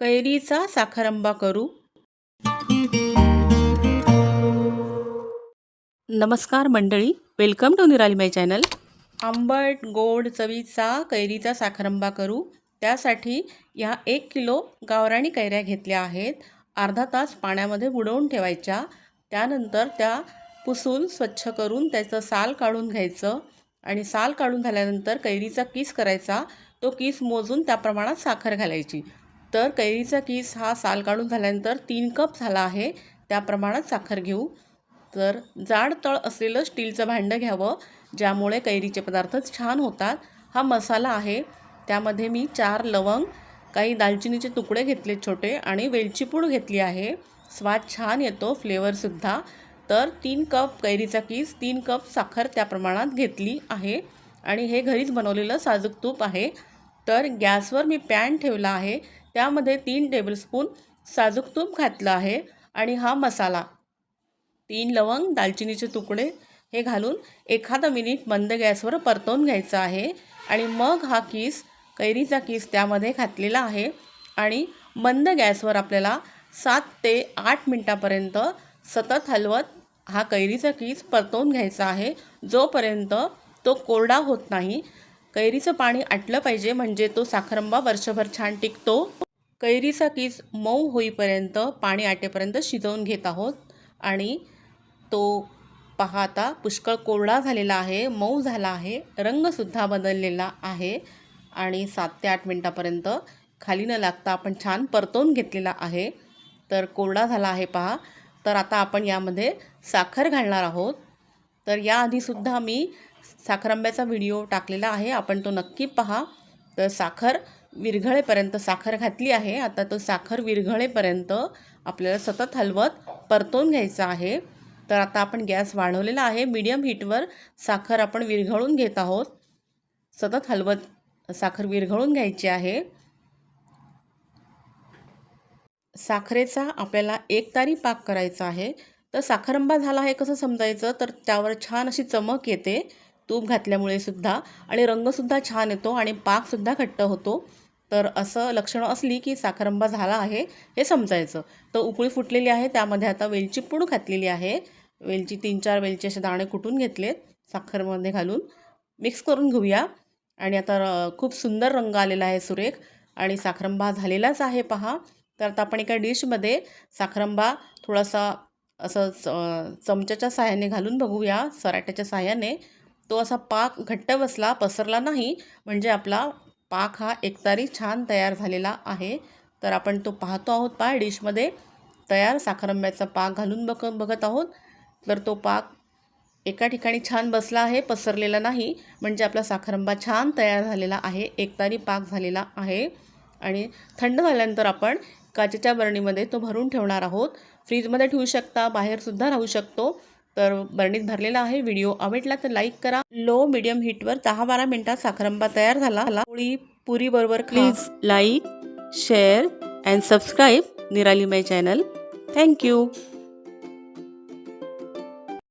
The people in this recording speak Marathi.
कैरीचा साखरंबा करू. नमस्कार मंडळी वेलकम टू निराली माय चॅनल आंबट गोड चवीचा कैरीचा साखरंबा करू. त्यासाठी ह्या एक किलो गावराणी कैऱ्या घेतल्या आहेत. अर्धा तास पाण्यामध्ये बुडवून ठेवायच्या. त्यानंतर त्या पुसून स्वच्छ करून त्याचं साल काढून घ्यायचं. आणि साल काढून झाल्यानंतर कैरीचा किस करायचा? तो किस मोजून त्या प्रमाणात साखर घालायची. तर कैरीचा किस हा साल काढून झाल्यानंतर तीन कप झाला आहे. त्या प्रमाणात साखर घेऊ. तर जाड तळ असलेलं स्टीलचं भांडं घ्यावं ज्यामुळे कैरीचे पदार्थ छान होतात. हा मसाला आहे. त्यामध्ये मी चार लवंग काही दालचिनीचे तुकडे घेतले छोटे आणि वेलची पूड घेतली आहे. स्वाद छान येतो फ्लेवरसुद्धा तर तीन कप कैरीचा किस तीन कप साखर त्या प्रमाणात घेतली आहे. आणि हे घरीच बनवलेलं साजूक तूप आहे. तर गॅसवर मी पॅन ठेवला आहे. त्यामध्ये तीन टेबलस्पून साजूक तूप घातलं आहे आणि हा मसाला. तीन लवंग दालचिनीचे तुकडे हे घालून एखादा मिनिट मंद गॅसवर परतवून घ्यायचा आहे आणि मग हा किस कैरीचा किस त्यामध्ये घातलेला आहे आणि मंद गॅसवर आपल्याला सात ते आठ मिनटापर्यंत सतत हलवत हा कैरीचा किस परतवून घ्यायचा आहे. जोपर्यंत तो कोरडा होत नाही कैरीचं पाणी आटलं पाहिजे म्हणजे तो साखरंबा वर्षभर छान टिकतो. कैरीचा किस मऊ होईपर्यंत पाणी आटेपर्यंत शिजवून घेत आहोत. आणि तो पहा आता पुष्कळ कोरडा झालेला आहे मऊ झाला आहे रंगसुद्धा बदललेला आहे. आणि सात ते आठ मिनटापर्यंत खाली न लागता आपण छान परतवून घेतलेला आहे. तर कोरडा झाला आहे पहा. तर आता आपण यामध्ये साखर घालणार आहोत. तर याआधीसुद्धा मी साखरंब्याचा व्हिडिओ टाकलेला आहे. आपण तो नक्की पहा. तर साखर विरघळेपर्यंत साखर घातली आहे. आता तो साखर विरघळेपर्यंत आपल्याला सतत हलवत परतून घ्यायचं आहे. तर आता आपण गॅस वाढवलेला आहे. मीडियम हीटवर साखर आपण विरघळून घेत आहोत. सतत हलवत साखर विरघळून घ्यायची आहे. साखरेचा आपल्याला एक तारी पाक करायचा आहे. तर साखरंबा झाला आहे कसं समजायचं? तर त्यावर छान अशी चमक येते. तूप घातल्यामुळे सुद्धा आणि रंगसुद्धा छान येतो आणि पाकसुद्धा घट्ट होतो. तर असं लक्षणं असली की साखरंबा झाला आहे हे समजायचं. तर उकळी फुटलेली आहे त्यामध्ये आता वेलची पूड घातलेली आहे. वेलची तीन चार वेलची असे दाणे कुटून घेतलेत? साखरमध्ये घालून मिक्स करून घेऊया. आणि आता खूप सुंदर रंग आलेला आहे सुरेख. आणि साखरंबा झालेलाच आहे पहा. तर आता आपण एका डिशमध्ये साखरंबा थोडासा असं चमच्याच्या साह्याने घालून बघूया सराट्याच्या साह्याने. तो असा पाक घट्ट बसला पसरला नाही. म्हणजे आपला पाक हा एकतारी छान तयार झालेला आहे. तर आपण तो पाहतो आहोत पाय डिशमध्ये तयार साखरंब्याचा पाक घालून बघ बघत आहोत. तर तो पाक एका ठिकाणी छान बसला आहे पसरलेला नाही. म्हणजे आपला साखरंबा छान तयार झालेला आहे एकतारी पाक झालेला आहे. आणि थंड झाल्यानंतर आपण काचेच्या बरणीमध्ये तो भरून ठेवणार आहोत. फ्रीजमध्ये ठेवू शकता बाहेरसुद्धा राहू शकतो. तर बरणीत भरलेला आहे व्हिडिओ. आवडला तर लाईक करा. लो मिडियम हीटवर दहा बारा मिनटात साखरंबा तयार झाला. पोळी पुरी बरोबर please like share and subscribe Nirali my channel thank you